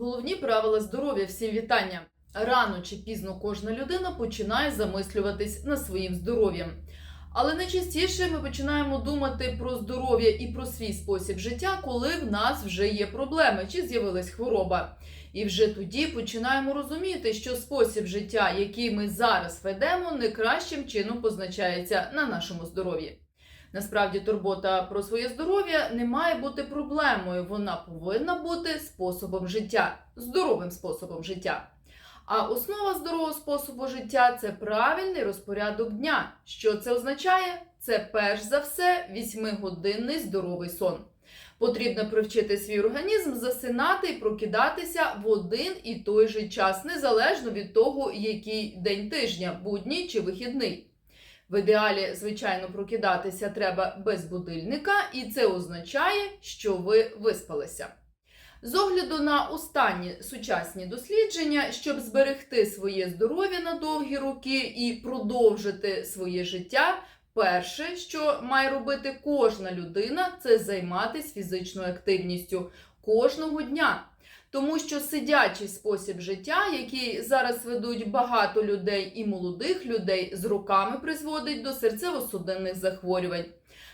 Головні правила здоров'я всім вітання. Рано чи пізно кожна людина починає замислюватись над своїм здоров'ям. Але найчастіше ми починаємо думати про здоров'я і про свій спосіб життя, коли в нас вже є проблеми чи з'явилась хвороба. І вже тоді починаємо розуміти, що спосіб життя, який ми зараз ведемо, не кращим чином позначається на нашому здоров'ї. Насправді, турбота про своє здоров'я не має бути проблемою. Вона повинна бути способом життя, здоровим способом життя. А основа здорового способу життя це правильний розпорядок дня. Що це означає? Це перш за все 8-годинний здоровий сон. Потрібно привчити свій організм засинати і прокидатися в один і той же час, незалежно від того, який день тижня, будній чи вихідний. В ідеалі, звичайно, прокидатися треба без будильника, і це означає, що ви виспалися. З огляду на останні сучасні дослідження, щоб зберегти своє здоров'я на довгі роки і продовжити своє життя, перше, що має робити кожна людина, це займатися фізичною активністю кожного дня. Тому що сидячий спосіб життя, який зараз ведуть багато людей і молодих людей, з роками призводить до серцево-судинних захворювань,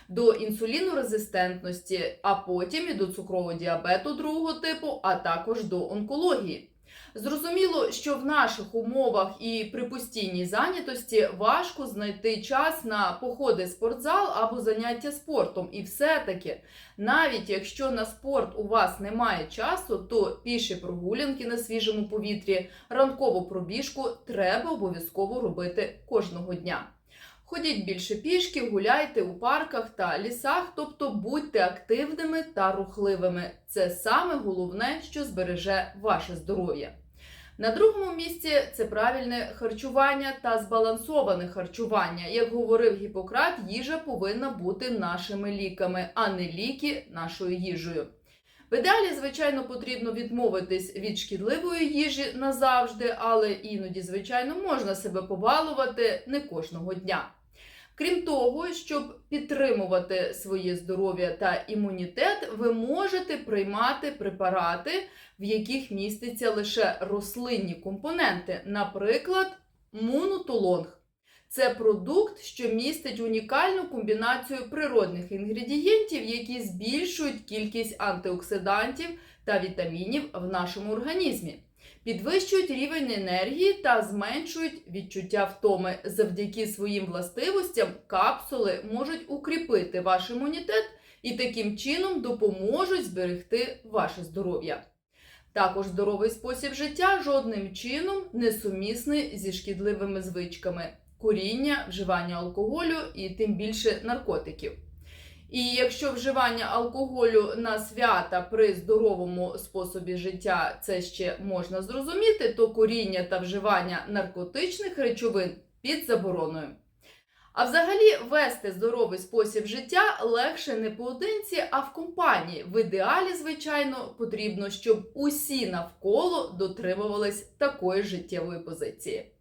до інсулінорезистентності, а потім і до цукрового діабету другого типу, а також до онкології. Зрозуміло, що в наших умовах і при постійній зайнятості важко знайти час на походи в спортзал або заняття спортом. І все-таки, навіть якщо на спорт у вас немає часу, то піші прогулянки на свіжому повітрі, ранкову пробіжку треба обов'язково робити кожного дня. Ходіть більше пішки, гуляйте у парках та лісах, тобто будьте активними та рухливими. Це саме головне, що збереже ваше здоров'я. На другому місці це правильне харчування та збалансоване харчування. Як говорив Гіппократ, їжа повинна бути нашими ліками, а не ліки нашою їжею. В ідеалі, звичайно, потрібно відмовитись від шкідливої їжі назавжди, але іноді, звичайно, можна себе побалувати не кожного дня. Крім того, щоб підтримувати своє здоров'я та імунітет, ви можете приймати препарати, в яких містяться лише рослинні компоненти, наприклад, мунотолонг. Це продукт, що містить унікальну комбінацію природних інгредієнтів, які збільшують кількість антиоксидантів та вітамінів в нашому організмі, підвищують рівень енергії та зменшують відчуття втоми. Завдяки своїм властивостям капсули можуть укріпити ваш імунітет і таким чином допоможуть зберегти ваше здоров'я. Також здоровий спосіб життя жодним чином не сумісний зі шкідливими звичками куріння, вживання алкоголю і тим більше наркотиків. І якщо вживання алкоголю на свята при здоровому способі життя це ще можна зрозуміти, то куріння та вживання наркотичних речовин під забороною. А взагалі вести здоровий спосіб життя легше не поодинці, а в компанії. В ідеалі, звичайно, потрібно, щоб усі навколо дотримувались такої життєвої позиції.